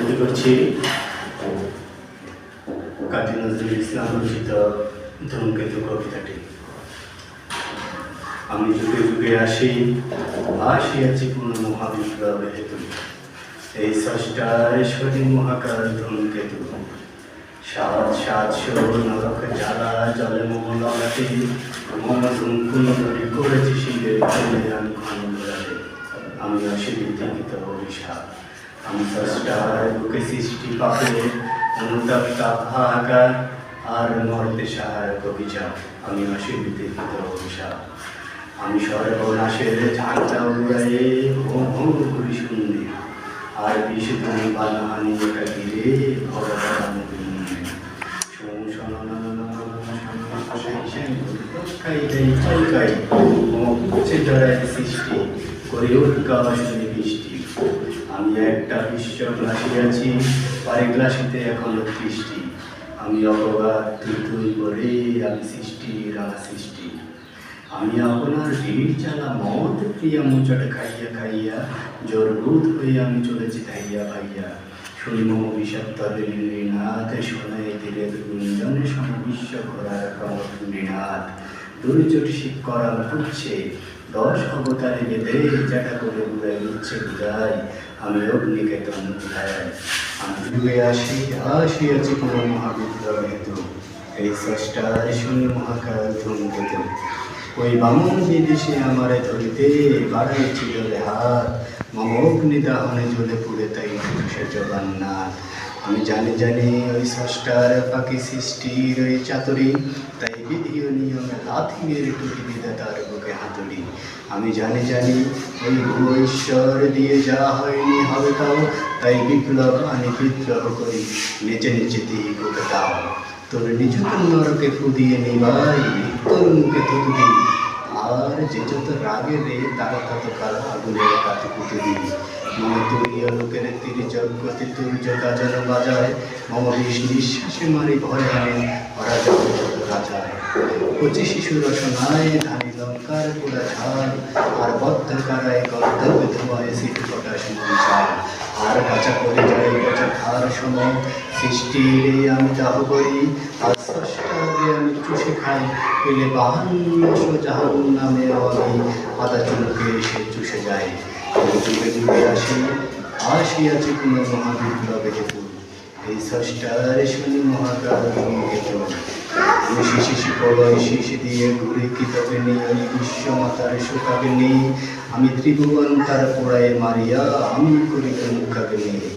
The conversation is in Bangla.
আবৃত্তি করছি। কাজী নজরুল ইসলাম রচিত ধূমকেতু কবিতাটি আমি যুগে যুগে আসি আসিয়াছি পূর্ণ মহাবিপ্লবে হেতু। এই ষষ্ঠারেশ্বরী মহাকাল ধূমকেতু সাত সাতশো নরক জ্বালা, জলে মমলাতে মম ধুমকুন ধরি করেছি আমি আমি অভিশাপ। বুকে সৃষ্টি পাপে অনুতাপিত হাহাকার আর মর্তে সাহায্য অভিশাপ আমি অসুবিধিত অভিশাপ আমি সর্বনাশের ঝাঁটা উড়াইয়ে ভো ভো ঘুরি শুনলে আর বিশু তুমি বানা হানি এটা গিরে সৃষ্টি করে উৎকাশনে বৃষ্টি আমি একটা বিশ্ব গ্লাসি আছি পারে গ্লাসিতে এখনও দৃষ্টি আমি অপবাদ তুই করে আমি সৃষ্টি, রাঙা সৃষ্টি। আমি আপনার ভিড় চালা মদ প্রিয়া মুচট খাইয়া খাইয়া, জোর রুদ হয়ে আমি চলেছি ধাইয়া ভাইয়া। শুনি মম বিষাক্ত নাথ শোনায় ধীরে গুঞ্জনে সম বিশ্ব ঘোরার কমনাথ দুর্যোটি শিখ করা পুচ্ছে দশ অবতারে বেঁধে জাটা করে উড়াই উচ্ছে বুঝাই। আমি অগ্নিকেতন বুঝাই। আমি ডুবে আসি আসিয়াছি কোনো মহাবিদ্যার হেতু এই স্রষ্টার শুনি মহাকাল ধূমকেতু। ওই বামন বিদেশে আমারে ধরিতে বাড়াইছিল রে হাত মম অগ্নি দাহনে জ্বলে পুড়ে তাই সে জগন্নাথ আমি জানি জানি ওই স্রষ্টার পাখি সৃষ্টির ওই চাতুরি। তাই বিধি নিয়মে লাথি মেরে টুকি বিধাতার বুকে হাতুড়ি আমি জানি জানি ওই ভুব ঈশ্বর দিয়ে যা হয়নি হবে তাও, তাই বিপ্লব আনি বিদ্রোহ করি। নেচে নেচে দিই বুকে দাও তোর নিজেকে নরকে ফুদিয়ে নিবাই তোর মুখে থুতু দিই। আর যে যত রাগে রে, তারা তত কাল আগুনের কাতে পুঁতে দিই। মম তুরীয় লোকের তীর জগতে তুর্য বাজায়। মম বিষ নিঃশ্বাসে মারি ভয় আনে ওরা যত রাজায়। কচি শিশু রসনায় ধানি লঙ্কার পুরা ঝাল, আর বদ্ধ কারায় কর্তব্য ধোয়ায় সিট মন আর কাঁচা করে যায় কাঁচা খার সময় সৃষ্টির আমি দাহ করি, আর স্রষ্টাকে আমি চুষে খাই। পেলে বাহান্ন জাহান নামে আমি আদা চুলকে সে চুষে যায়। যুগে যুগে আসি আসিয়াছি কোনো মহাবিপ্লবে এই শুনি মহাকাল শিশি শিকলয় শিশি দিয়ে ঘুরে কিতাবে ওই বিশ্বমাতার শোকাবে নেই। আমি ত্রিভুবন তার পোড়ায় মারিয়া, আমি করি মুখাবে নেই।